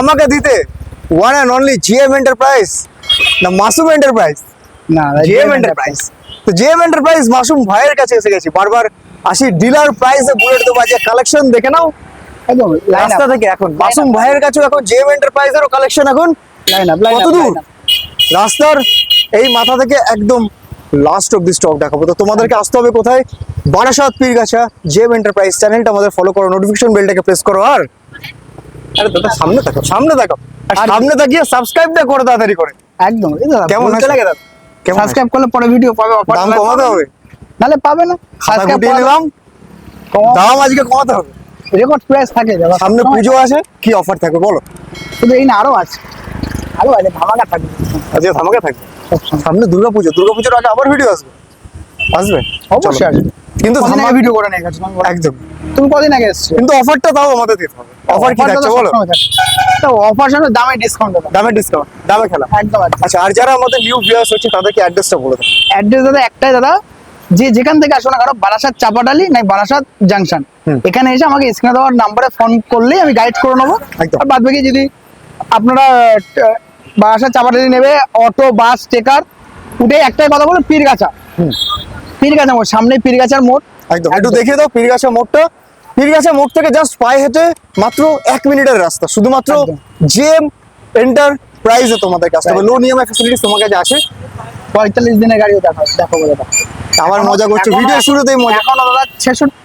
আমাকে দিতে one and only GM enterprise না মাসুম এন্টারপ্রাইজ না জিএম এন্টারপ্রাইজ তো জিএম এন্টারপ্রাইজ মাসুম ভাইয়ের কাছে এসে গেছি। বারবার আসি ডিলার প্রাইসে বুলেট দেবো আজকে কালেকশন দেখে নাও। একদম রাস্তা থেকে এখন। মাসুম ভাইয়ের কাছেও এখন জিএম এন্টারপ্রাইজেরও কালেকশন এখন। লাইন আপ লাইন কত দূর? রাস্তার এই মাথা থেকে একদম লাস্ট অফ দি স্টক দেখাবো। তো তোমাদেরকে আসতে হবে কোথায়? বারাসাত পীরগাছা জেম এন্টারপ্রাইজ চ্যানেলটা আমাদের ফলো করো নোটিফিকেশন বেলটাকে প্রেস করো আর আরে দাদা সামনে দেখো সামনে দেখো আর আর- সামনে তাকিয়ে সাবস্ক্রাইবটা করো তাড়াতাড়ি করে। একদম কেমন আছে? লাগে দাদা। কেমন সাবস্ক্রাইব করলে পরে ভিডিও পাবে অফার দাম কমাতে হবে? নালে পাবে না। সাবস্ক্রাইব গুটিয়ে নিলাম। দাম আজকে কমাতে হবে। রেকর্ড প্রাইস থাকে দাদা। সামনে পুজো আছে কি অফার থাকবে বলো? শুধু এই না আরও আছে। আরও আছে ধামাকা থাকবে। আজকে ধামাকা থাকবে? সামনে দুর্গা পুজো দুর্গা পুজোর আগে আবার ভিডিও আসবে? আসবে? অবশ্যই। আসবে। কিন্তু ভিডিও করে বলো। একদম। তুমি কদিন আগে এসছো? কিন্তু অফারটা তাও আমাদের দিতে হবে। অফার কি থাকছে বলো? তো অফার সঙ্গে দামে ডিসকাউন্ট দামে ডিসকাউন্ট দামে খেলা। একদম আচ্ছা আর যারা আমাদের নিউ ভিউয়ার্স হচ্ছে তাদেরকে অ্যাড্রেসটা বলে দাও। অ্যাড্রেস দাদা একটাই দাদা যে যেখান থেকে আসো না কারও বারাসাত চাপাডালি নাই বারাসাত জাংশন এখানে এসে আমাকে স্ক্রিনে দেওয়ার নাম্বারে ফোন করলেই আমি গাইড করে নেব। আর বাদ বাকি যদি আপনারা বারাসাত চাপাডালি নেবে অটো বাস টেকার উঠে একটাই কথা বলো পীরগাছা। পীরগাছা মোড় সামনে পীরগাছার মোড়। একদম। একটু দেখিয়ে দাও পীরগাছা মোড়টা। পীরগাছা মোড় থেকে জাস্ট পায়ে হেঁটে মাত্র এক মিনিটের রাস্তা। শুধুমাত্র। জেম এন্টার প্রাইজে তোমাদেরকে আসতে হবে লো নিয়মে ফ্যাসিলিটিস তোমার কাছে আছে। পঁয়তাল্লিশ দিনের গাড়িও দেখো দেখো বলে দাও। মজা করছ। ভিডিও শুরুতেই মজা। এখনও দাদা ছেষট্টি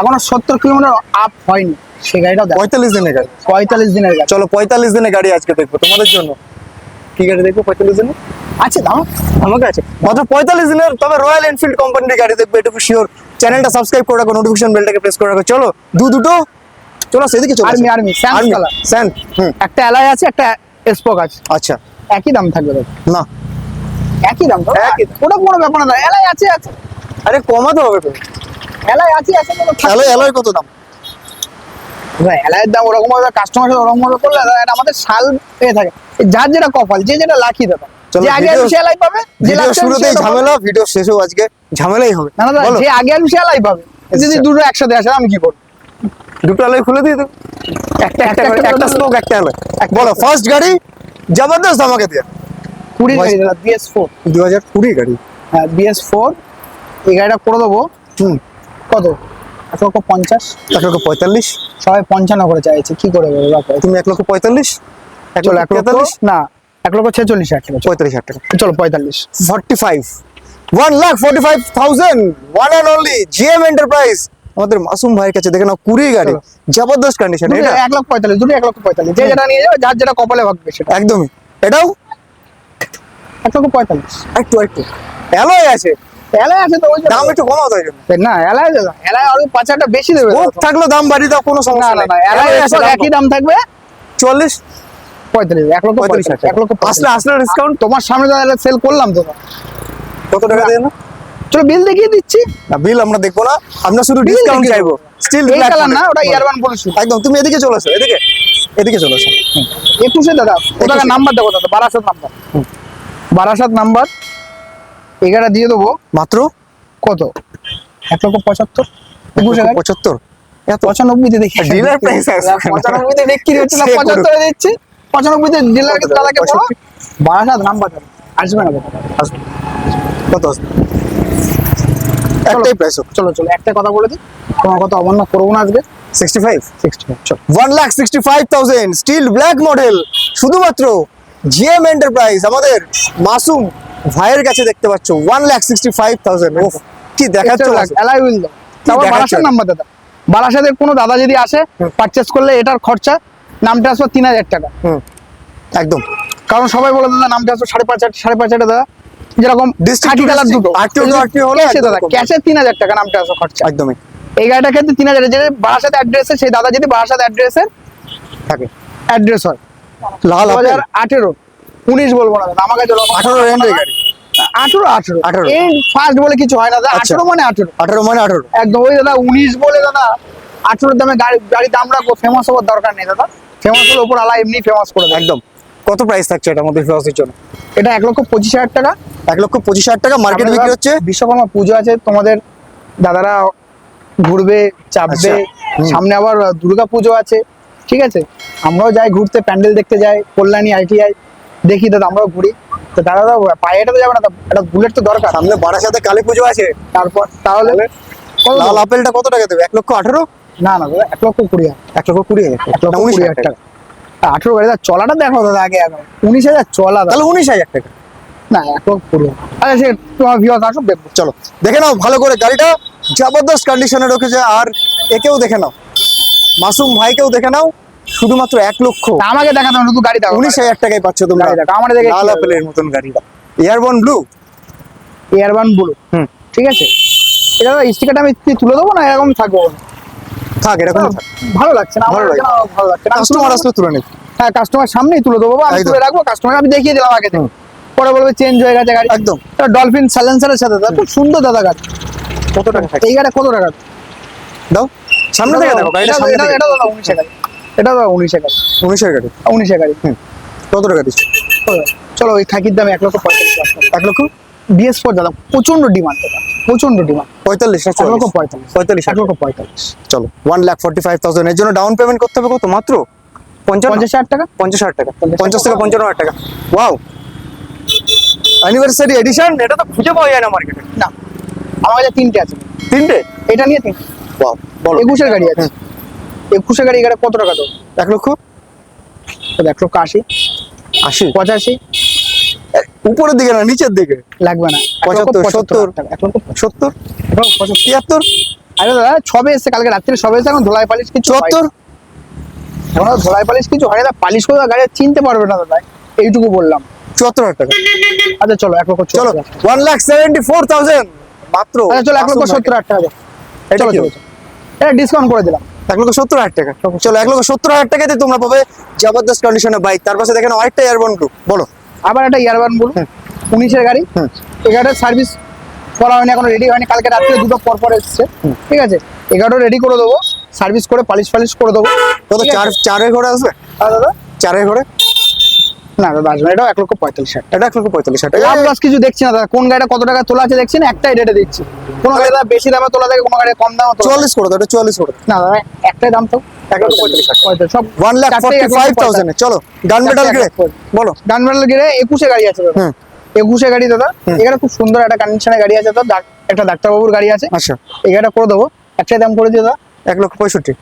এখনও সত্তর কিলোমিটার আপ হয়নি। সে গাড়িটাও দেখো। পঁয়তাল্লিশ দিনের গাড়ি। পঁয়তাল্লিশ দিনের গাড়ি। চলো পঁয়তাল্লিশ দিনের গাড়ি আজকে দেখব। তোমাদের জন্য। কি গাড়ি দেখব পঁয়তাল্লিশ দিনে আছে দাম আমাকে আছে। মাত্র পঁয়তাল্লিশ দিনের তবে রয়্যাল এনফিল্ড কোম্পানির গাড়ি দেখবে এটুকু শিওর চ্যানেলটা সাবস্ক্রাইব করে রাখো নোটিফিকেশন বেলটাকে প্রেস করে রাখো। চলো দু দুটো চলো সেদিকে চলো Army, Army, Sans color। স্যান হুম। একটা এলাই আছে একটা স্পোক আছে। আচ্ছা। একই দাম থাকবে না। একই দাম তো? একই ওটা কোনো ব্যাপার না এলাই আছে আছে। আরে কমাতে হবে তো। এলাই আছে আছে অ্যালয় অ্যালয় কত দাম? এলাইয়ের দাম ওরকম ভাবে কাস্টমার সাথে ওরকম ভাবে করলে এটা আমাদের শাল এ থাকে। যার যেটা কপাল যে যেটা লাখি দাদা যে আগে এলাই পাবে যে শুরুতেই। ঝামেলা ভিডিও শেষেও আজকে। ঝামেলাই হবে। না না যে আগে আসবে সে এলাই পাবে যদি আচ্ছা। দুটো একসাথে আসে আমি কি করব? দুটো অ্যালয় খুলে দিয়ে দেবো একটা একটা একটা- একটা স্পোক একটা অ্যালয় বলো ফার্স্ট গাড়ি জবরদস্ত আমাকে দিয়ে। কুড়ি গাড়ি দাদা বিএস ফোর দু হাজার কুড়ি গাড়ি। হ্যাঁ বিএস ফোর এই গাড়িটা করে দেবো। হুম। কত? এক লক্ষ পঞ্চাশ? এক লক্ষ পঁয়তাল্লিশ? সবাই পঞ্চান্ন করে চাইছে। কি করে বলো তুমি এক লক্ষ পঁয়তাল্লিশ? এক লক্ষ এক না এক লক্ষ ছেচল্লিশ হাজার টাকা পঁয়তাল্লিশ হাজার টাকা। চলো পঁয়তাল্লিশ। Forty five one lakh forty five thousand one and only GM enterprise আমাদের মাসুম ভাইয়ের কাছে দেখে নাও কুড়ি গাড়ি জবরদস্ত কন্ডিশন এটা? এক লক্ষ পঁয়তাল্লিশ দুটো এক লক্ষ পঁয়তাল্লিশ যে যেটা নিয়ে যাবে যার যেটা কপালে ভাগবে সেটা একদমই। এটাও? এক লক্ষ পঁয়তাল্লিশ। একটু একটু। অ্যালয় আছে। এলাই আছে তো ওই। দাম একটু কমাও তাই না এলাই এলাই আরও পাঁচ হাজার বেশি দেবে। থাকল দাম বাড়ি দাও কোনো সমস্যা না না এলাই আছে, একই দাম থাকবে। চল্লিশ? পঁয়তাল্লিশ এক লক্ষ পঁয়তাল্লিশ এক লক্ষ আসলে আসলে ডিসকাউন্ট তোমার সামনে সেল করলাম তো। কত টাকা দেন? চলো বিল দেখিয়ে দিচ্ছি। না বিল আমরা দেখব না। আমরা শুধু ডিসকাউন্ট চাইব। স্টিল এই কালার না ওটা ইয়ারবান পুলিশ একদম তুমি এদিকে চলে আসো এদিকে এদিকে চলে আসো। একুশে দাদা ওটাকে নাম্বার দেবো দাদা বারাসাত নাম্বার বারাসাত নাম্বার এগারো দিয়ে দেবো। মাত্র? কত? এক লক্ষ পঁচাত্তর? একুশে পঁচাত্তর? এত। পঁচানব্বইতে দেখি। price আছে। পঁচানব্বইতে বিক্রি হচ্ছে না পঁচাত্তরে দিচ্ছি। পঁচানব্বইতে ডিলারকে দাদাকে বলো বারাসাত নাম্বার আসবে না আসবে। কত আসবে একটাই প্রাইস চলো চলো একটা কথা বলে দিই। তোমার কথা অমান্য করব না আজকে। সিক্সটি ফাইভ সিক্সটি চলো। One lakh sixty five thousand steel black model শুধুমাত্র জিএম এন্টারপ্রাইজ আমাদের মাসুম ভাইয়ের কাছে দেখতে পাচ্ছ one lakh sixty five thousand ও কি দেখাচ্ছ মাসুম? এলাই উইল তারপর বারাসাত নাম্বার দাদা। বারাসাতের কোনো দাদা যদি আসে পারচেস করলে এটার খরচা নামটা আসবে তিন হাজার টাকা। একদম। কারণ সবাই বলে দাদা নামটা আসবে সাড়ে পাঁচ হাজার সাড়ে পাঁচ হাজার দাদা। যেরকম to কালার দুটো। ক্যাশে তিন হাজার টাকা নামটা খরচা। একদমই। এই গাড়িটার ক্ষেত্রে তিন হাজার যে বারাসাত অ্যাড্রেসে সেই দাদা যদি বারাসাত অ্যাড্রেসের থাকে। অ্যাড্রেস হয়। লাল হাজার আঠেরো উনিশ বলব না আমাকে চলো আঠারো গাড়ি। আঠেরো আঠেরো। 18 এই ফার্স্ট বলে কিছু হয় না দাদা আচ্ছা। আঠেরো মানে আঠেরো। আঠারো মানে আঠারো। একদম ওই দাদা উনিশ বলে দাদা আঠেরোর দামে গাড়ি গাড়ি দাম রাখব ফেমাস হওয়ার দরকার নেই দাদা। ফেমাস হলে ওপর আলা এমনি ফেমাস করে দেয় একদম। কত প্রাইস থাকছে এটা আমাদের ফিরোজের জন্য? এটা এক লক্ষ পঁচিশ হাজার টাকা। এক লক্ষ পঁচিশ হাজার টাকা। মার্কেট বিক্রি হচ্ছে? বিশ্বকর্মা পুজো আছে তোমাদের দাদারা ঘুরবে চাপবে আচ্ছা, সামনে আবার দুর্গা পুজো আছে ঠিক আছে? আমরাও যাই ঘুরতে প্যান্ডেল দেখতে যাই কল্যাণী আইটিআই দেখি দাদা আমরাও ঘুরি। তো দাদা দাদা পায়ে তো যাবে না একটা বুলেট তো দরকার। সামনে বারাসাতে কালী পুজো আছে। তারপর তাহলে লাল আপেলটা কত টাকা দেবে? এক লক্ষ আঠারো? না না দাদা এক লক্ষ কুড়ি হাজার। এক লক্ষ কুড়ি হাজার। এক লক্ষ কুড়ি হাজার টাকা। আঠেরো গাড়ি চলাটা দেখো দাদা আগে এখন উনিশ হাজার চলা তাহলে উনিশ হাজার টাকা। না কুড়ি হাজার আচ্ছা সে তোমার ভিউয়ার্স আসো চলো দেখে নাও ভালো করে গাড়িটা। জবরদস্ত কন্ডিশনে রেখেছে আর একেও দেখে নাও। মাসুম ভাইকেও দেখে নাও শুধুমাত্র এক লক্ষ। আমাকে দেখাতে না, গাড়ি দেখো। উনিশ হাজার টাকায় পাচ্ছ তোমরা। আমার দেখে লাল? আপেলের মতন গাড়িটা। Airborne blue airborne blue hmm. ঠিক আছে? এটা স্টিকারটা আমি তুলে দেবো না? এরকম থাকব থাক এরকম ভালো লাগছে না ভালো লাগছে। না, ভালো লাগছে না। কাস্টমার আসলে তুলে নেই হ্যাঁ কাস্টমার সামনেই তুলে দেবো আমি তুলে রাখব কাস্টমার আমি দেখিয়ে দিলাম আগে থেকে। পরে বলবে চেঞ্জ হয়ে গেছে গাড়ি। একদম। ডলফিন সাথে দাদা খুব সুন্দর দাদা গাড়ি। কত টাকা থাকে এই গাড়ি কত টাকা? দাও। সামনে থেকে দেখো গাড়িটা সামনে থেকে। এটা দাদা উনিশে গাড়ি। এটা দাদা উনিশে গাড়ি। উনিশের গাড়ি? উনিশে গাড়ি। হুম। কত টাকা দিচ্ছ? চলো ওই থাকির দাম এক লক্ষ পঁয়তাল্লিশ লাখ টাকা। এক লক্ষ? বিএস ফোর দাদা প্রচণ্ড ডিমান্ড দাদা। প্রচণ্ড ডিমান্ড পঁয়তাল্লিশ এক লক্ষ পঁয়তাল্লিশ। পঁয়তাল্লিশ এক লক্ষ পঁয়তাল্লিশ। চলো one lakh forty five thousand এর জন্য ডাউন পেমেন্ট করতে হবে কত? মাত্র পঞ্চাশ হাজার টাকা? পঞ্চাশ হাজার টাকা। পঞ্চাশ পঞ্চাশ থেকে পঞ্চান্ন হাজার টাকা। ওয়াও অ্যানিভার্সারি এডিশন এটা তো খুঁজে পাওয়া যায় না মার্কেটে না। আমার কাছে তিনটে আছে। তিনটে? এটা নিয়ে তিনটে। ওয়াও বলো। একুশের গাড়ি আছে। একুশের গাড়ি এখানে কত টাকা দেবো এক লক্ষ? এক লক্ষ আশি। আশি? পঁচাশি। উপরের দিকে না নিচের দিকে। লাগবে না। পঁচাত্তর, সত্তর। সত্তর তিয়াত্তর। আরে দাদা ছবে এসছে কালকে রাত্রে সবে এসে এখন ধোলাই পালিশ কিছু চুয়াত্তর এখন ধোলাই পালিশ কিছু হয় না পালিশ করে গাড়ি চিনতে পারবে না দাদা এইটুকু বললাম। চুয়াত্তর হাজার টাকা। আচ্ছা চলো এক লক্ষ চলো one lakh seventy four thousand মাত্র আচ্ছা চলো এক লক্ষ সত্তর হাজার টাকা। এটা চলো চলো। এটা ডিসকাউন্ট করে দিলাম। এক লক্ষ সত্তর হাজার টাকা। চলো এক লক্ষ সত্তর হাজার টাকাতে তোমরা পাবে জবরদস্ত কন্ডিশনের বাইক তার পাশে দেখেন আরেকটা এয়ারবন ব্লু বলো। আবার একটা ইয়ারবান বলুন। উনিশের গাড়ি। হুম। এগারোটার সার্ভিস করা হয়নি এখনও রেডি হয়নি। কালকে রাত্রে দুটো পর পর এসছে। ঠিক আছে? এগারোটা রেডি করে দেবো। সার্ভিস করে পালিশ ফালিশ করে দেবো? চার চারের ঘরে আসবে আর দাদা। চারের ঘরে না দাদা আসবে এটাও এক লক্ষ পঁয়তাল্লিশ হাজার। এটা এক লক্ষ পঁয়তাল্লিশ হাজার। লাভ লস কিছু দেখছি না দাদা। কোন গাড়িটা কত টাকা তোলা আছে দেখছি না একটাই রেটে দিচ্ছি। কোনো বেশি দামে তোলা থাকে কোনো গাড়ি কম দামে। চুয়াল্লিশ করে দাও এটা চুয়াল্লিশ করে না দাদা একটাই দাম তো। এক লক্ষ পঁয়তাল্লিশ হাজার। সব ওয়ান লাখ ফোর্টি ফাইভ পঁয়তাল্লিশ। চলো মেটাল গ্রে। বলো। ডান গিরে একুশে গাড়ি আছে দাদা। একুশে গাড়ি দাদা। এখানে খুব সুন্দর একটা কন্ডিশনের গাড়ি আছে দাদা। একটা ডাক্তারবাবুর গাড়ি আছে। আচ্ছা। এই গাড়িটা করে দেবো। একটাই দাম করে দিও দাদা। এক লক্ষ পঁয়ষট্টি।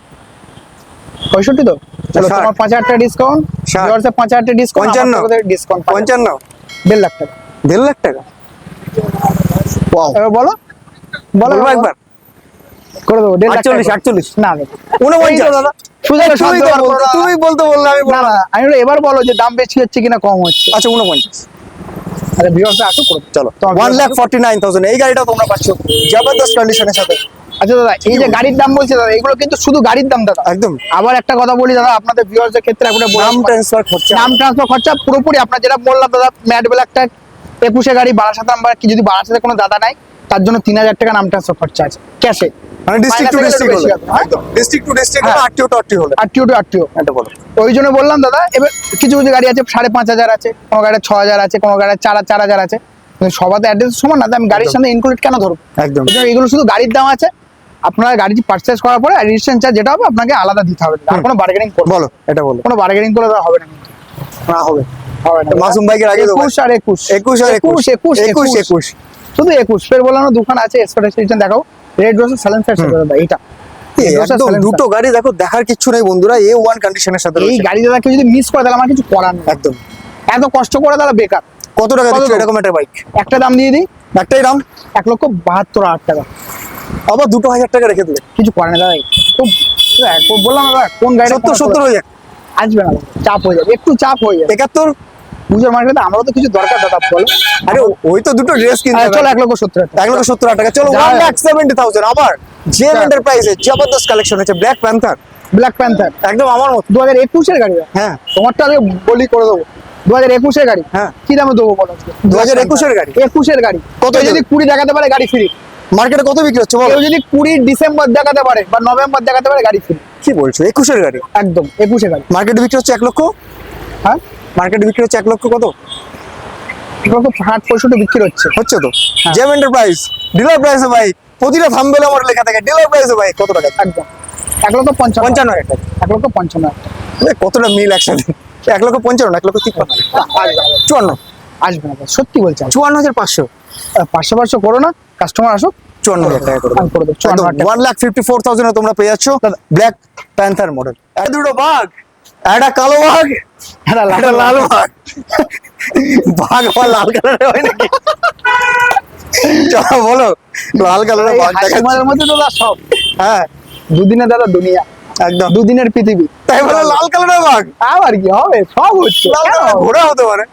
পঁয়ষট্টি তো? চলো তোমার পাঁচ হাজার টাকা ডিসকাউন্ট ষাট। ভিউয়ার্সের পাঁচ হাজার টাকা ডিসকাউন্ট পঞ্চান্ন। ডিসকাউন্ট পঞ্চান্ন। দেড় লাখ টাকা। দেড় লাখ টাকা? ওয়াও। এবার বলো। বলো একবার। করে দেবো দেড় লাখ আটচল্লিশ আটচল্লিশ। না তো দাদা তুমি বলতে- বললে আমি না। না আমি এবার বলো যে দাম বেশি হচ্ছে কিনা কম হচ্ছে। আচ্ছা উনপঞ্চাশ। আসো করে চলো এই তোমরা পাচ্ছ। জবরদস্ত কন্ডিশনের সাথে। আচ্ছা দাদা এই যে গাড়ির দাম বলছে দাদা এগুলো কিন্তু শুধু গাড়ির দাম দাদা। একদম। আবার একটা কথা বলি দাদা আপনাদের ভিউয়ার্সদের ক্ষেত্রে একটা নাম ট্রান্সফার খরচা। নাম ট্রান্সফার খরচা পুরোপুরি আপনার যেটা বললাম দাদা ম্যাট ব্ল্যাকটা একুশে গাড়ি বারাসাত নাম্বার কি যদি বারাসাতে কোনো দাদা নাই তার জন্য তিন হাজার টাকা নাম ট্রান্সফার খরচা আছে। ক্যাশে মানে ডিস্ট্রিক্ট টু ডিস্ট্রিক্ট হলে। হবে, হ্যাঁ? একদম ডিস্ট্রিক্ট টু ডিস্ট্রিক্ট। হলে আরটিও টু আরটিও হলে। আরটিও টু আরটিও এটা বলো। ওই জন্য বললাম দাদা এবার কিছু কিছু গাড়ি আছে সাড়ে পাঁচ হাজার আছে কোনো গাড়ি ছ হাজার আছে কোনো গাড়ি চার চার হাজার আছে। সবাতে অ্যাড্রেস সমান না আমি গাড়ির সামনে ইনক্লুড কেন ধরবো? একদম। এগুলো শুধু গাড়ির দাম আছে আপনার গাড়িটি পারচেস করার পরে রেজিস্ট্রেশন চার্জ যেটা হবে আপনাকে আলাদা দিতে হবে। আর কোনো বার্গেনিং করব বলো এটা বলো। কোনো বার্গেনিং করে হবে না। না হবে। মাসুম বাইকের আগে একুশ আর একুশ। একুশ আর একুশ একুশ একুশ। একুশ। শুধু একুশ। ফের বললাম না দোকান আছে দেখাও। রেড রোজ একদম silencer। দুটো গাড়ি দেখো দেখার কিছু নেই বন্ধুরা এ ওয়ান কন্ডিশনের সাথে এই গাড়ি দাদা যদি মিস করে তাহলে আমার কিছু করার নেই। একদম। এত কষ্ট করে তাহলে বেকার। কত টাকা দিচ্ছ এরকম একটা বাইক একটা দাম দিয়ে দিই? একটাই দাম? এক লক্ষ বাহাত্তর হাজার টাকা। আবার দুটো হাজার টাকা রেখে দিলে। কিছু করে না দাদা খুব দেখ, বললাম দাদা কোন গাড়ি সত্তর সত্তর হয়ে যাক। আসবে না। চাপ হয়ে যাবে একটু চাপ হয়ে যাবে। একাত্তর? পুজোর মার্কেটে আমারও তো কিছু দরকার দাদা বলো। আরে ওই তো দুটো ড্রেস কিনতে চলো এক লক্ষ সত্তর হাজার টাকা। এক লক্ষ সত্তর হাজার টাকা। চলো ওয়ান। লাখ সেভেন্টি থাউজেন্ড আবার জেম জবরদস্ত কালেকশন হচ্ছে ব্ল্যাক প্যান্থার ব্ল্যাক প্যান্থার একদম আমার মতো। দু হাজার একুশের গাড়ি হ্যাঁ। তোমারটা আগে বলি করে দেবো। দু হাজার একুশের গাড়ি। হ্যাঁ। কি দামে দেবো বলো? আজকে? 2021 গাড়ি? একুশের গাড়ি। কত যদি কুড়ি দেখাতে পারে গাড়ি ফ্রি মার্কেটে কত বিক্রি হচ্ছে বলো? যদি কুড়ি ডিসেম্বর দেখাতে পারে বা নভেম্বর দেখাতে পারে গাড়ি ফ্রি কি বলছো? একুশের গাড়ি? একদম একুশে গাড়ি। মার্কেটে বিক্রি হচ্ছে এক লক্ষ? হ্যাঁ? মার্কেটে বিক্রি হচ্ছে এক লক্ষ কত? ষাট পঁয়ষট্টি বিক্রি হচ্ছে। হচ্ছে তো? হ্যাঁ। জেম এন্টারপ্রাইজ ডিলার প্রাইসে বাইক প্রতিটা থাম্বেলে আমার লেখা থাকে। ডিলার প্রাইসে বাইক কত টাকা? একদম। এক লক্ষ পঞ্চান্ন। পঞ্চান্ন হাজার টাকা। এক লক্ষ পঞ্চান্ন হাজার কতটা মিল একসাথে? এক লক্ষ পঞ্চান্ন এক লক্ষ তিপ্পান্ন। চুয়ান্ন। আসবে না সত্যি বলছি চুয়ান্ন হাজার পাঁচশো। পাঁচশো পাঁচশো করো না কাস্টমার আসুক। চুয়ান্ন হাজার টাকা করে। আমি করে দেবো, 54 হাজার টাকা। ওয়ান লাখ ফিফটি ফোর থাউজেন্ডে তোমরা পেয়ে যাচ্ছ ব্ল্যাক প্যান্থার মডেল দুটো বাঘ একটা কালো বাঘ। একটা লাল বাঘ। বাঘ। আবার লাল কালারের হয় নাকি? চলো বলো লাল কালারের বাঘ হাসিমাদের মধ্যে দাদা সব। হ্যাঁ। দুদিনে দাদা দুনিয়া। একদম। দুদিনের পৃথিবী। তাই বলে লাল কালারের বাঘ? আবার কি হবে সব হচ্ছে। লাল হবে? ঘোড়া হতে পারে।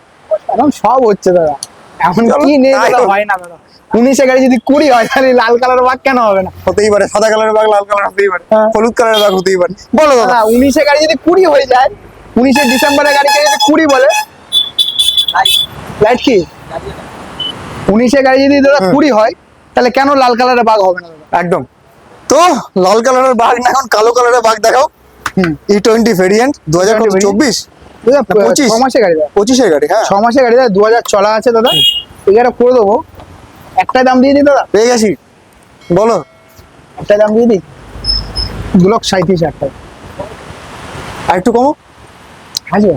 এখন সব হচ্ছে দাদা। এখন কি নেই। হয় না দাদা। উনিশে গাড়ি যদি কুড়ি হয় তাহলে লাল কালার বাঘ কেন হবে না? হতেই পারে সাদা কালারের বাঘ লাল কালার হতেই পারে হ্যাঁ। হলুদ কালারের বাঘ হতেই পারে। বলো দাদা। উনিশে গাড়ি যদি কুড়ি হয়ে যায় উনিশে ডিসেম্বরের গাড়িকে যদি কুড়ি বলে? লাইট কি? উনিশে গাড়ি যদি দাদা কুড়ি হয় তাহলে কেন লাল কালারের বাঘ হবে না দাদা? একদম। তো লাল কালারের বাঘ না এখন কালো কালারের বাঘ দেখাও। হুম। ই টোয়েন্টি ভেরিয়েন্ট দু হাজার? চব্বিশ। পঁচিশ? ছ মাসে গাড়ি পঁচিশের গাড়ি হ্যাঁ। ছ মাসে গাড়ি দাদা দু হাজার চলা আছে দাদা। এগারো করে দেবো। একটাই দাম দিয়ে দিই দাদা? পেয়ে গেছি। বলো। একটা দাম দিয়ে দিই? দু লক্ষ সাঁত্রিশ হাজার টাকা। আর একটু কমো। আসবে?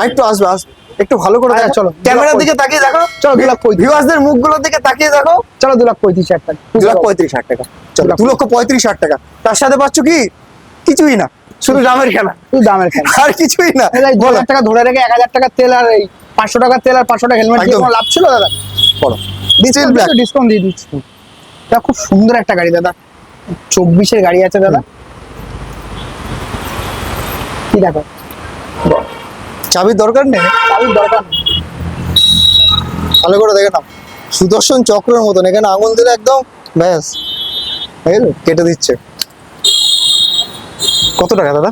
আর একটু আসবে আসবে। একটু ভালো করে আচ্ছা, দেখো। চলো। ক্যামেরার দিকে তাকিয়ে দেখো। চলো, দু লাখ পঁয়ত্রিশ। ভিউয়ার্সদের মুখগুলোর দিকে তাকিয়ে দেখো। চলো দু লাখ পঁয়ত্রিশ হাজার টাকা। দু লাখ পঁয়ত্রিশ হাজার টাকা। চলো দু লক্ষ পঁয়ত্রিশ হাজার টাকা। তার সাথে পাচ্ছ কি? কিছুই না। শুধু দামের খেলা। শুধু দামের খেলা। আর কিছুই না। দু হাজার টাকা ধরে রেখে এক হাজার টাকা তেল আর এই পাঁচশো টাকা তেল আর পাঁচশো টাকা হেলমেট লাভ ছিল দাদা? বলো। স্টিল ব্ল্যাক ডিসকাউন্ট দিয়ে দিচ্ছি তা। খুব সুন্দর একটা গাড়ি দাদা। চব্বিশের গাড়ি আছে দাদা। কি দেখো? চাবির দরকার নেই? চাবির দরকার নেই। ভালো করে দেখে নাও। সুদর্শন চক্রের মতন এখানে আঙুল দিলে একদম ব্যাস। কেটে দিচ্ছে। কত টাকা দাদা?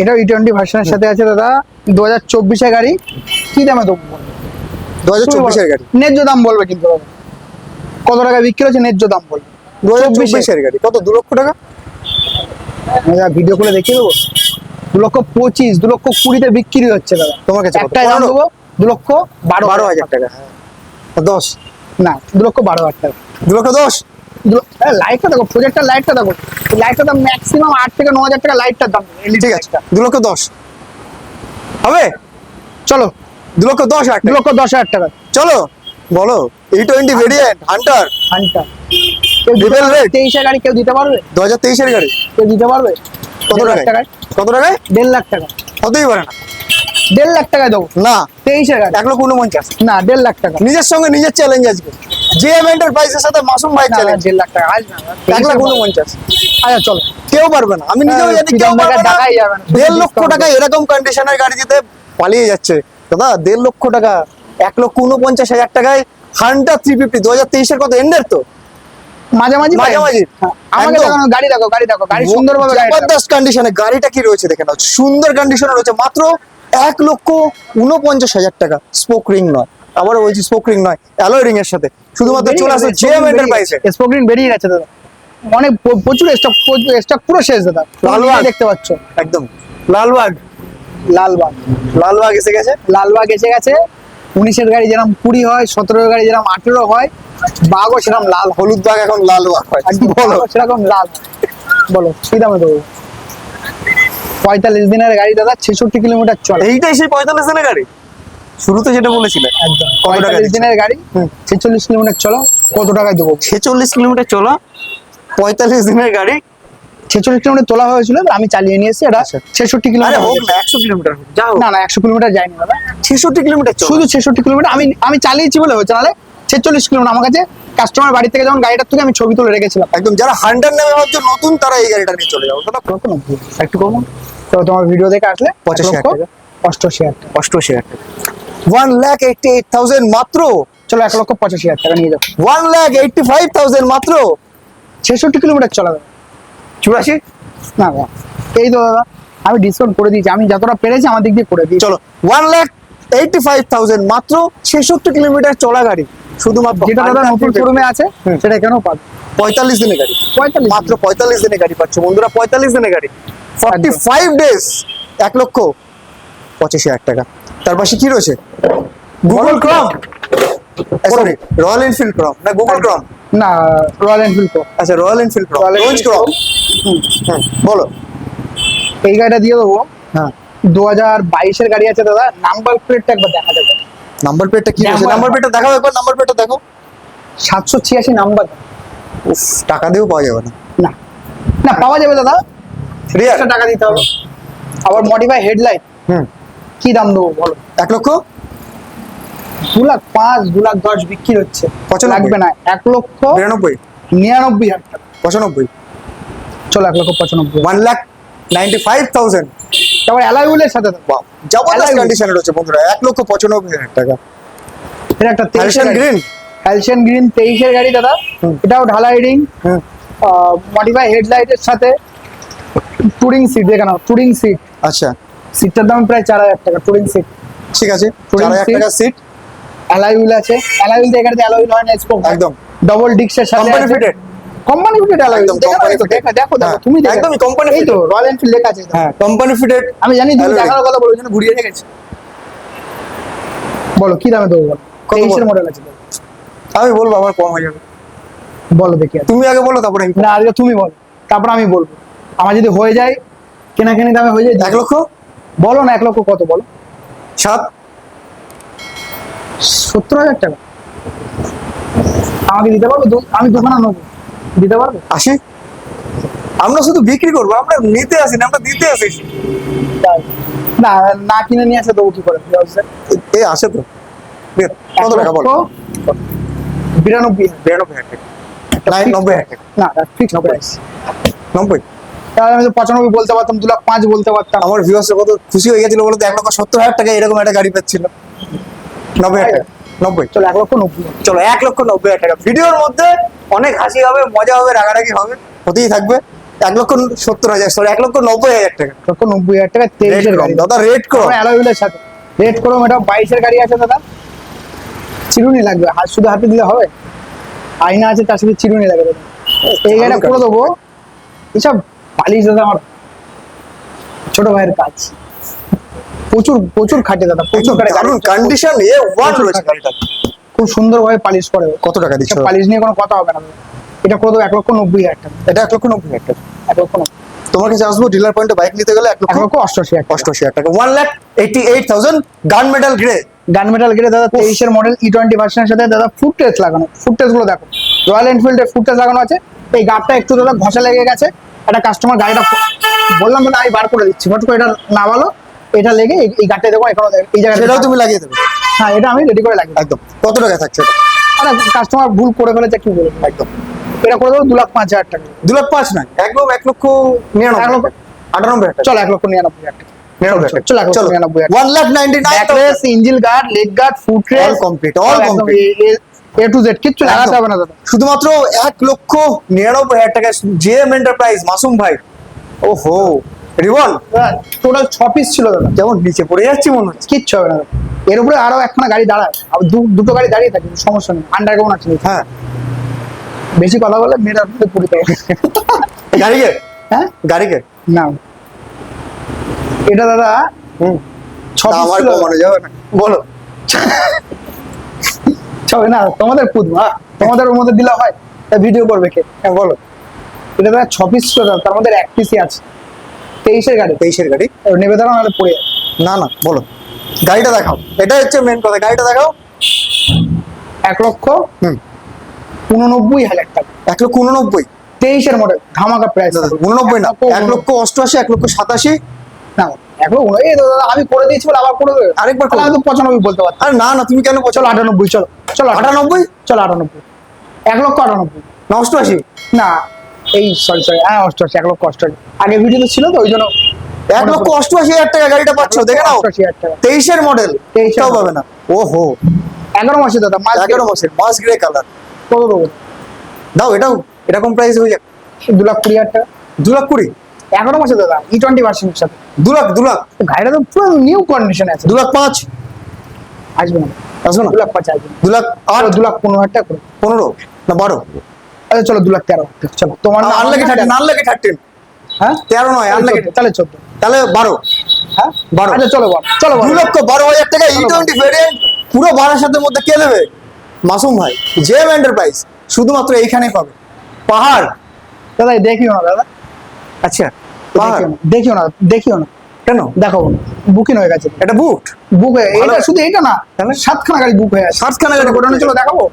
এটা ই টোয়েন্টি ভার্সনের সাথে আছে দাদা। দু হাজার চব্বিশের গাড়ি। কি দামে দেবো দু হাজার চব্বিশের গাড়ি। ন্যায্য দাম বলবে কিন্তু কত টাকা বিক্রি হচ্ছে ন্যায্য দাম বলবে? দু হাজার 24 চব্বিশের গাড়ি। কত? দু লক্ষ টাকা? ভিডিও করে দেখিয়ে দেবো। দু লক্ষ পঁচিশ দু লক্ষ কুড়িতে বিক্রি হচ্ছে দাদা। তোমার কাছে কত? একটাই দাম? দেবো দু লক্ষ বারো বারো হাজার টাকা হ্যাঁ। দশ? না দু লক্ষ বারো হাজার টাকা। দু লক্ষ দশ? লাইটটা দেখো প্রজেক্টর লাইটটা দেখো। লাইটটার দাম ম্যাক্সিমাম আট থেকে ন হাজার টাকা লাইটটার দাম। ঠিক আছে লাইটটা। দু লক্ষ দশ। হবে? চলো। দু লক্ষ দশ হাজার দু লক্ষ দশ হাজার টাকা। চলো বলো E twenty variant hunter hunter কেউ দিতে Level পারবে? rate? তেইশের গাড়ি কেউ দিতে পারবে? দু হাজার তেইশের গাড়ি। কেউ দিতে পারবে? কত টাকায়? টাকায়। কত টাকায়? দেড় লাখ টাকা হতেই পারে না। দেড় লাখ টাকায় দেবো। না। তেইশের গাড়ি। এক লক্ষ উনপঞ্চাশ। না দেড় লাখ টাকা। নিজের সঙ্গে নিজের চ্যালেঞ্জ আজকে জেএম প্রাইসের সাথে মাসুম ভাই চ্যালেঞ্জ দেড় লাখ টাকা। আসবে না এক লাখ 23 বলো। উনপঞ্চাশ। আচ্ছা চলো। কেউ পারবে না। আমি নিজেও হ্যাঁ, জানি কেউ freedom পারবে না দেড় লক্ষ টাকা এরকম কন্ডিশনের গাড়ি দিতে পালিয়ে যাচ্ছে। দাদা দেড় লক্ষ টাকা এক লক্ষ উনপঞ্চাশ হাজার টাকায় হান্টার থ্রি ফিফটি দু হাজার তেইশের কত? এন্ডের তো? মাঝামাঝি পাই? মাঝামাঝি। হ্যাঁ, আমাকে দেখানো গাড়ি দেখো গাড়ি দেখো গাড়ি সুন্দরভাবে জবরদস্ত কন্ডিশনে গাড়িটা কি রয়েছে দেখে নাও। সুন্দর কন্ডিশনে রয়েছে মাত্র এক লক্ষ উনপঞ্চাশ হাজার টাকা। স্পোক রিং নয়। আবারও বলছি স্পোক রিং নয় অ্যালয় রিং এর সাথে। শুধুমাত্র বেরিয়ে চলে আসে জেএম এন্টারপ্রাইজে গেছে। স্পোকরিন বেরিয়ে গেছে দাদা। অনেক প্রচুর স্টক স্টক পুরো শেষ দাদা। লালবাগ। দেখতে পাচ্ছ। একদম। লালবাগ। লালবাগ। লালবাগ এসে গেছে? লালবাগ এসে গেছে। উনিশের গাড়ি যেরকম কুড়ি হয় সতেরো গাড়ি যেরকম আঠেরো হয় বাঘও সেরকম লাল হলুদ বাগ এখন লালবাগ হয়। বলো। সেরকম লাল। বলো কি দামে দেবো? পঁয়তাল্লিশ দিনের গাড়ি দাদা ছেষট্টি কিলোমিটার চলে। এইটাই সেই পঁয়তাল্লিশ দিনের গাড়ি? শুরুতে যেটা বলেছিলে। একদম। পঁয়তাল্লিশ দিনের গাড়ি। ছেচল্লিশ কিলোমিটার চলো কত টাকায় দেবো? ছেচল্লিশ কিলোমিটার চলা পঁয়তাল্লিশ দিনের গাড়ি ছেচল্লিশ কিলোমিটার তোলা হয়েছিল আমি চালিয়ে নিয়ে এসেছি এটা আচ্ছা। ছেষট্টি কিলোমিটার না একশো কিলোমিটার না না একশো কিলোমিটার যায়নি দাদা ছেষট্টি কিলোমিটার শুধু ছেষট্টি কিলোমিটার আমি আমি চালিয়েছি বলে হয়েছে নাহলে ছেচল্লিশ কিলোমিটার আমার কাছে কাস্টমার বাড়ি থেকে যখন গাড়িটার থেকে আমি ছবি তুলে রেখেছিলাম। একদম যারা হান্ডার নেমে ভাবছ নতুন তারা এই গাড়িটা নিয়ে চলে যাও। দাদা কত একটু কম তো তোমার ভিডিও দেখে আসলে পঁচাশি। অষ্টআশি হাজার অষ্টআশি হাজার one lakh eighty eight thousand মাত্র। চলো এক লক্ষ পঁচাশি হাজার টাকা নিয়ে যাও। One lakh eighty five thousand মাত্র। ছেষট্টি কিলোমিটার চলা দাদা চুরাশি? না দাদা এই তো দাদা আমি ডিসকাউন্ট করে দিয়েছি। আমি যতটা পেরেছি আমার দিক দিয়ে করে দিই চলো one lakh eighty five thousand মাত্র ছেষট্টি কিলোমিটার চলা গাড়ি। শুধুমাত্র যেটা দাদা নতুন শোরুমে আছে। সেটা কেন পাবে। পঁয়তাল্লিশ দিনের গাড়ি। পঁয়তাল্লিশ মাত্র পঁয়তাল্লিশ দিনের গাড়ি পাচ্ছ। বন্ধুরা পঁয়তাল্লিশ দিনের গাড়ি। ফর্টি ফাইভ ডেজ এক লক্ষ পঁচিশ হাজার টাকা। তার পাশে কি রয়েছে? গুগল ক্রম সরি রয়্যাল এনফিল্ড ক্রম না গুগল ক্রম না রয়্যাল এনফিল্ড তো আচ্ছা রয়্যাল এনফিল্ড ক্রম রোজ ক্রম বলো। এই গাড়িটা দিয়ে দেবো। হ্যাঁ। দু হাজার বাইশের গাড়ি আছে দাদা নাম্বার প্লেটটা একবার দেখা যাবে। নাম্বার প্লেটটা কি দেখো আছে নাম্বার প্লেটটা দেখাও একবার নাম্বার প্লেটটা দেখো। সাতশো ছিয়াশি নাম্বার উফ টাকা দিয়েও পাওয়া যাবে না। না না পাওয়া যাবে দাদা। টাকা দিতে হবে। আবার মডিফাই হেডলাইট হুম। কি দাম দেবো বলো। এক লক্ষ? দু লাখ পাঁচ দু লাখ দশ বিক্রি হচ্ছে। লাগবে না। এক লক্ষ বিরানব্বই নিরানব্বই হাজার টাকা। পঁচানব্বই। চলো এক লক্ষ পঁচানব্বই। One lakh ninety five thousand তারপর অ্যালাইউলের সাথে জবরদস্ত কন্ডিশনে রয়েছে বন্ধুরা। এক লক্ষ পঁচানব্বই হাজার টাকা। এটা একটা গাড়ি। গ্রিন হ্যালসিয়ান গ্রিন তেইশের গাড়ি দাদা। এটাও ঢালাই রিং মডিফাই হেডলাইটের সাথে টুরিং সিট দেখে নাও টুরিং সিট আচ্ছা। সিটটার দাম প্রায় চার হাজার টাকা টুরিং সিট ঠিক আছে চার হাজার টাকা সিট হুইল আছে। অ্যালাই হুইল এখানে অ্যালাই হুইল হয় না স্পোক একদম। ডবল ডিক্সের সাথে company fitted company fitted wheel দেখো দেখো হ্যাঁ, তুমি দেখো। একদমই রয়্যাল এনফিল্ড লেখা আছে হ্যাঁ কোম্পানি ফিটেড আমি জানি তুমি দেখার কথা বলো ওই জন্য ঘুরিয়ে রেখেছি। বলো কি দামে দেবো বলো? মডেল আছে। আমি বলব আমার কম হয়ে যাবে। বলো দেখি তুমি আগে বলো তারপরে আমি না আজকে তুমি বলো। তারপর আমি বলব। আমার যদি হয়ে যায় কেনাকানি দামে হয়ে যায় এক লক্ষ? বলো না এক লক্ষ কত বলো? সাত? সত্তর হাজার টাকা। আমাকে দিতে পারব? আমি দোকানে নেব। দিতে পারব? আশি আমরা শুধু বিক্রি করব আমরা নিতে আসি না আমরা দিতে আসি। না না কিনে নিয়ে আসে তবু কি করে? ব্যবসা এ আসে তো। কত টাকা বল? বিরানব্বই। বিরানব্বই হাজার টাকা। নব্বই হাজার টাকা। না ফিক্স প্রাইস নব্বই। তাহলে আমি তো পঁচানব্বই বলতে পারতাম দু লাখ পাঁচ বলতে পারতাম। আমার ভিউয়ার্স কত খুশি হয়ে গেছিল বলতো এক লক্ষ সত্তর হাজার টাকা এরকম একটা গাড়ি পাচ্ছিল। নব্বই হাজার। নব্বই। চলো এক লক্ষ নব্বই। চলো এক লক্ষ নব্বই হাজার টাকা। ভিডিওর মধ্যে অনেক হাসি হবে মজা হবে রাগারাগি হবে হতেই থাকবে। এক লক্ষ সত্তর হাজার সরি এক লক্ষ নব্বই হাজার টাকা। এক লক্ষ নব্বই হাজার টাকা তেইশের কম দাদা রেট সাথে। রেট করো এটা বাইশের গাড়ি আছে দাদা। চিরুনি লাগবে। হাত শুধু হাতে দিলে হবে? আয়না আছে তার সাথে চিরুনি লাগবে দাদা। এই গাড়িটা করে দেবো। এসব পালিশ দাদা আমার ছোট ভাইয়ের কাজ। প্রচুর প্রচুর খাটে দাদা প্রচুর খাটে। দারুণ কন্ডিশন এ ওয়ান রয়েছে। গাড়িটা খুব পালিশ করে। কত টাকা দিচ্ছ? পালিশ নিয়ে কোনো কথা হবে না। এটা করে দেবো এক লক্ষ নব্বই হাজার টাকা। এটা এক লক্ষ নব্বই হাজার টাকা। এক লক্ষ নব্বই। তোমার কাছে আসব ডিলার পয়েন্টে বাইক নিতে গেলে এক লক্ষ অষ্টআশি অষ্টআশি হাজার টাকা। One lakh eighty eight thousand gun metal grey gun metal গেলে দাদা তেইশের মডেল ই টোয়েন্টি ভার্সনের সাথে দাদা ফুট টেস্ট লাগানো। ফুট টেস্টগুলো দেখো। রয়্যাল এনফিল্ডের ফুট টেস্ট লাগানো আছে। এই গাড়টা একটু দাদা ঘষা লেগে গেছে। একটা কাস্টমার গাড়িটা বললাম দাদা আমি বার করে দিচ্ছি। ফট করে এটা না ভালো এটা লেগে এই- গাড়টা দেখো এখনও এই জায়গাটা সেটাও তুমি লাগিয়ে দেবে। হ্যাঁ এটা আমি রেডি করে লাগি একদম। কত টাকা থাকছে এটা? কাস্টমার ভুল করে ফেলেছে কি বলব? একদম। এটা করে দেবো দু লাখ পাঁচ হাজার টাকা। দু লাখ পাঁচ নয় একদম এক লক্ষ নিরানব্বই আটানব্বই চলো এক লক্ষ নিরানব্বই হাজার টাকা। না শুধুমাত্র এক লক্ষ নিরানব্বই হাজার টাকা জিএম এন্টারপ্রাইজ মাসুম ভাই। ওহো। রিবন টোটাল ছ পিস ছিল দাদা। যেমন নিচে পড়ে যাচ্ছি মনে হচ্ছে। কিচ্ছু হবে না এর উপরে আরও একখানা গাড়ি দাঁড়ায়। আর দুটো গাড়ি দাঁড়িয়ে থাকে সমস্যা নেই। আন্ডারগ্রাউন্ড আছে। হ্যাঁ। বেশি কথা মধ্যে পড়ে যায়। গাড়িকে? হ্যাঁ? গাড়িকে? না। এটা দাদা হুম। ছ তা আমার কমানো যাবে না। বলো। ছবে না তোমাদের খুদ হ্যাঁ। তোমাদের ওর মধ্যে দিলে হয়। ভিডিও করবে কে? হ্যাঁ বলো। এটা দাদা ছ পিস ছিল তার মধ্যে এক পিসই আছে। তেইশের গাড়ি। তেইশের গাড়ি। নেবে দাঁড়ানো নাহলে পড়ে না না বলো। গাড়িটা দেখাও। এটা হচ্ছে মেন কথা। গাড়িটা দেখাও। এক লক্ষ হুম। উননব্বই হাজার টাকা। এক লক্ষ উননব্বই। তেইশের মডেল ধামাকা প্রাইস উননব্বই না। এক লক্ষ অষ্টআশি এক লক্ষ সাতাশি। না এই দাদা আমি করে দিয়েছি বলে আবার করে দেবে। আরেকবার তাহলে আমি পঁচানব্বই বলতে পারতাম। আর না না তুমি কেন চলো আটানব্বই চলো। চলো আটানব্বই। আটানব্বই? চলো আটানব্বই। এক লক্ষ আটানব্বই। না অষ্টআশি? না এই সরি সরি হ্যাঁ অষ্টআশি এক লক্ষ অষ্টআশি। আগে ভিডিওতে ছিল তো ওই জন্য এক লক্ষ অষ্টআশি হাজার টাকা গাড়িটা পাচ্ছ দেখে নাও। তেইশের মডেল 23 এর তাও model। পাবে না। ওহো। এগারো মাসে দাদা মাস এগারো মাসের মাস গ্রে কালার কত দেবো? দাও এটাও এরকম প্রাইস হয়ে যাক দু লাখ কুড়ি হাজার টাকা। দু লাখ কুড়ি? এগারো মাসে দাদা ই টোয়েন্টি ভার্সনের সাথে। দু লাখ দু লাখ। গাড়িটা তো পুরো নিউ কন্ডিশনে আছে। দু লাখ পাঁচ। আসবে না। আসবে না? দু লাখ পাঁচ আসবে দু লাখ আট? আর দু লাখ পনেরো হাজার টাকা পনেরো না বারো? আচ্ছা চলো দু লাখ তেরো। চলো তোমার আনলাকি থার্টিন আনলাকি থার্টিন। হ্যাঁ? তেরো নয় আনলাকি তাহলে চোদ্দ তাহলে বারো। হ্যাঁ? বারো। আচ্ছা চলো বল চলো দু লক্ষ বারো হাজার টাকা ই টোয়েন্টি ভেরিয়েন্ট পুরো বারাসাতের মধ্যে কে দেবে? মাসুম ভাই। জেম এন্টারপ্রাইজ শুধুমাত্র এইখানেই পাবে। পাহাড়। দাদা দেখিও না দাদা। আচ্ছা পাহাড় দেখিও না দেখিও না না। কেন? দেখো বুকিং হয়ে গেছে। এটা বুট বুক হয়ে এটা শুধু এটা না? সাতখানা গাড়ি বুক হয়ে আছে। সাতখানা গাড়ি গোডাউনে চলো দেখাবো?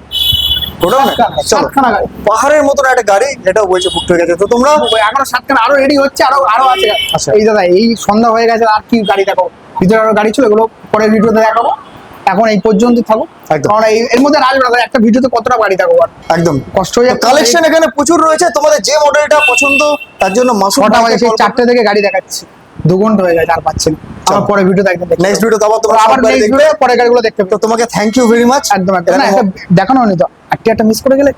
গোডাউনে সাতখানা, গাড়ি। পাহাড়ের মতন একটা গাড়ি এটাও বলছে বুক হয়ে গেছে। তো তোমরা এখনও সাতখানা আরও রেডি হচ্ছে আরও আরও আছে। আচ্ছা। এই দাদা এই সন্ধ্যা হয়ে গেছে আর কি গাড়ি দেখো? ভিতরে আরও গাড়ি ছিল এগুলো পরের ভিডিওতে দেখাবো। এখন এই পর্যন্ত থাকো। কারণ এই এর মধ্যে রাজবে দাদা একটা ভিডিওতে কতটা গাড়ি থাকো আর একদম। কষ্ট হয়ে কালেকশন এখানে প্রচুর রয়েছে। তোমাদের যে মডেলটা পছন্দ তার জন্য বাজে চারটে থেকে গাড়ি দেখাচ্ছি। দু ঘণ্টা হয়ে গেছে আর পাচ্ছেন আমার পরে ভিডিওতে একদম নেক্সট ভিডিও আবার তোমরা আবার নেক্সট দেখবে। ভিডিও পরে গাড়িগুলো দেখতে তো তোমাকে থ্যাংক ইউ ভেরি মাচ একদম একদম। না দেখানো হয়নি তো। আটটি একটা মিস করে গেলে?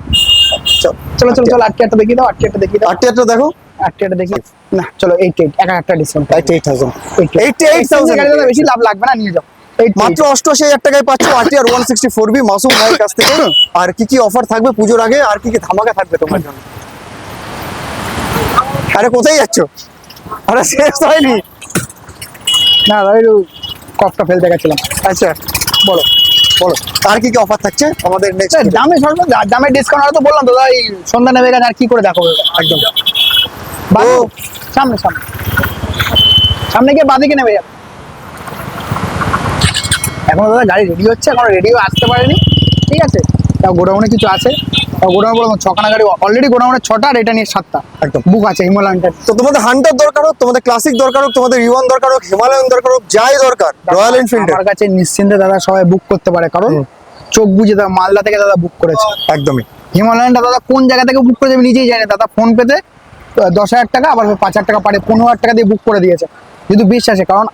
চলো চলো চলো আটটি একটা দেখিয়ে দাও আটটি একটা দেখিয়ে দাও। আটটি একটা দেখো। আটটি একটা দেখি না চলো এইট এইট এক একটা discount eighty eight thousand eighty eight thousand বেশি লাভ লাগবে না নিয়ে যাও। এইট মাত্র অষ্টআশি হাজার টাকায় পাচ্ছ RT R one sixty four B Masum ভাইয়ের কাছ থেকে। আর কি কি অফার থাকবে পুজোর আগে? আর কি কি ধামাকা থাকবে তোমার জন্য? আরে কোথায় যাচ্ছ? আরে শেষ হয়নি। না একটু কপটা ফেলতে গেছিলাম। আচ্ছা। বলো বলো। আর কি কি অফার থাকছে? আমাদের নেক্সট দামে সর্ব দামে ডিসকাউন্ট আর তো বললাম দাদা এই সন্ধ্যা নেমে গেছে আর কি করে দেখো একদম। বাবু সামনে সামনে। সামনে গিয়ে বাদিকে নেমে যাবে। এখনও দাদা গাড়ি রেডি হচ্ছে এখনও রেডিও আসতে পারেনি। ঠিক আছে? তাও গোডাউনে কিছু আছে? গোডাউনে ছখানা গাড়ি অলরেডি গোডাউনে ছটা আর এটা নিয়ে সাতটা। একদম। বুক আছে হিমালয়ানটা তো তোমাদের হান্টার দরকার হোক তোমাদের ক্লাসিক দরকার হোক তোমাদের ইউয়ান দরকার হোক হিমালয়ান দরকার হোক যাই দরকার রয়্যাল এনফিল্ড আমার কাছে নিশ্চিন্তে দাদা সবাই বুক করতে পারে কারণ চোখ বুঝে দাদা মালদা থেকে দাদা বুক করেছে। একদমই। হিমালয়ানটা দাদা কোন জায়গা থেকে বুক করেছে আমি নিজেই জানি। দাদা ফোন পেতে দশ হাজার টাকা আবার পাঁচ হাজার টাকা পারে পনেরো হাজার টাকা দিয়ে বুক করে দিয়েছে। যদি বিশ্বাসে কারণ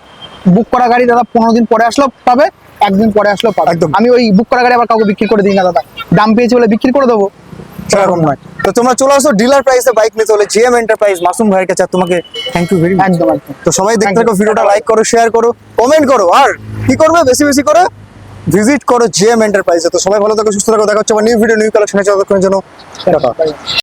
বুক করা গাড়ি দাদা পনেরো দিন পরে আসলেও পাবে একদিন পরে একদম। আমি ওই বুক করা গাড়ি আবার কাউকে বিক্রি করে দিই না দাদা। দাম পেয়েছি বলে বিক্রি করে দেবো। সেরকম নয়। তো তোমরা চলে আসো ডিলার প্রাইসে বাইক জিএম এন্টারপ্রাইজ মাসুম ভাইয়ের কাছে। তোমাকে থ্যাংক ইউ ভেরি একদম তো সবাই দেখতে থাকো ভিডিওটা লাইক করো শেয়ার করো কমেন্ট করো। আর কি করবে? বেশি বেশি করে ভিজিট করো জিএম এন্টারপ্রাইজে তো সবাই ভালো থাকো সুস্থ থাকো। দেখা হচ্ছে নিউ ভিডিও নিউ কালেকশনে যতক্ষণের জন্য। টাটা।